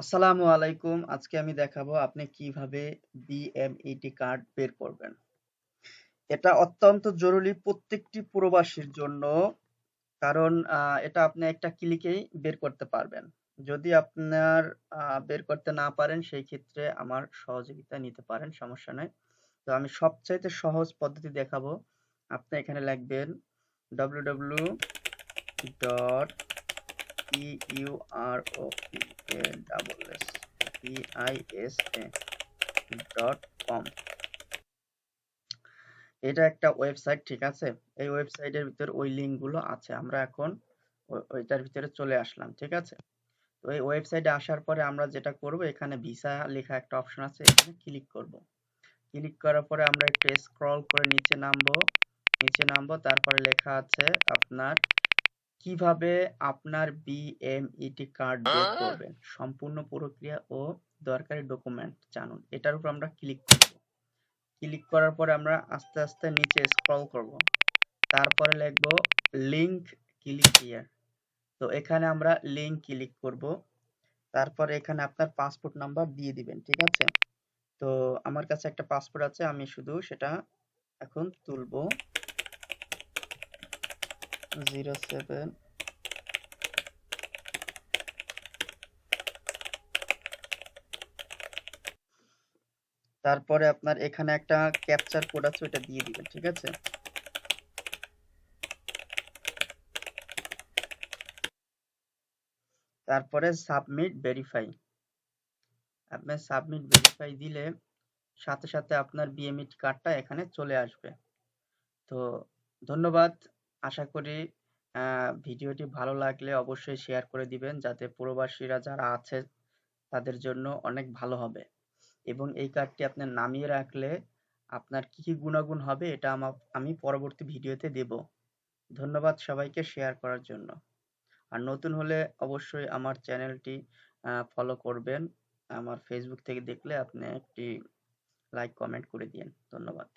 আসসালামু আলাইকুম। আজকে আমি দেখাবো আপনি কীভাবে বিএমইটি কার্ড বের করবেন। এটা অত্যন্ত জরুরি প্রত্যেকটি প্রবাসীর জন্য, কারণ এটা আপনি একটা ক্লিকেই বের করতে পারবেন। যদি আপনার বের করতে না পারেন, সেই ক্ষেত্রে আমার সহযোগিতা নিতে পারেন, সমস্যা নাই। তো আমি সবচাইতে সহজ পদ্ধতি দেখাবো। আপনি এখানে লিখবেন www dot U R O P A double S P I S A dot com এটা একটা ওয়েবসাইট ঠিক আছে? এই ওয়েবসাইটের ভিতরে ওই লিঙ্কগুলো আছে। আমরা এখন ওইটার ভিতরে চলে আসলাম, ঠিক আছে? তো এই ওয়েবসাইটে আসার পরে আমরা যেটা করব, এখানে ভিসা লেখা একটা অপশন আছে, এখানে ক্লিক করব। ক্লিক করার পরে আমরা একটু স্ক্রল করে নিচে নামবো। নিচে নামবো, তারপরে লেখা আছে আপনার কীভাবে আপনার বিএমইটি কার্ড বের করবেন? সম্পূর্ণ প্রক্রিয়া ও দরকারি ডকুমেন্ট জানুন। এটার উপর আমরা ক্লিক করব। ক্লিক করার পরে আমরা আস্তে আস্তে নিচে স্ক্রল করব। তারপরে লিখব লিংক ক্লিক হিয়ার তো এখানে আমরা লিংক ক্লিক করব। তারপরে এখানে আপনার পাসপোর্ট নাম্বার দিয়ে দিবেন ঠিক আছে? তো আমার কাছে একটা পাসপোর্ট আছে আমি শুধু সেটা এখন তুলবো। জিরো সেভেন তারপরে আপনার এখানে একটা ক্যাপচার কোড আছে ওটা দিয়ে দিবেন, ঠিক আছে? তারপরে সাবমিট ভেরিফাই আপনি সাবমিট ভেরিফাই দিলে সাথে সাথে আপনার বিএমইটি কার্ডটা এখানে চলে আসবে। তো ধন্যবাদ। আশা করি ভিডিওটি ভালো লাগলে অবশ্যই শেয়ার করে দিবেন যাতে প্রবাসীরা যারা আছে তাদের জন্য অনেক ভালো হবে। এবং এই কার্ডটি আপনার নামিয়ে রাখলে আপনার কি কি গুণাগুণ হবে এটা আমি পরবর্তী ভিডিওতে দেব। ধন্যবাদ সবাইকে শেয়ার করার জন্য। আর নতুন হলে অবশ্যই আমার চ্যানেলটি ফলো করবেন। আমার ফেসবুক থেকে দেখলে আপনি একটি লাইক কমেন্ট করে দিন ধন্যবাদ।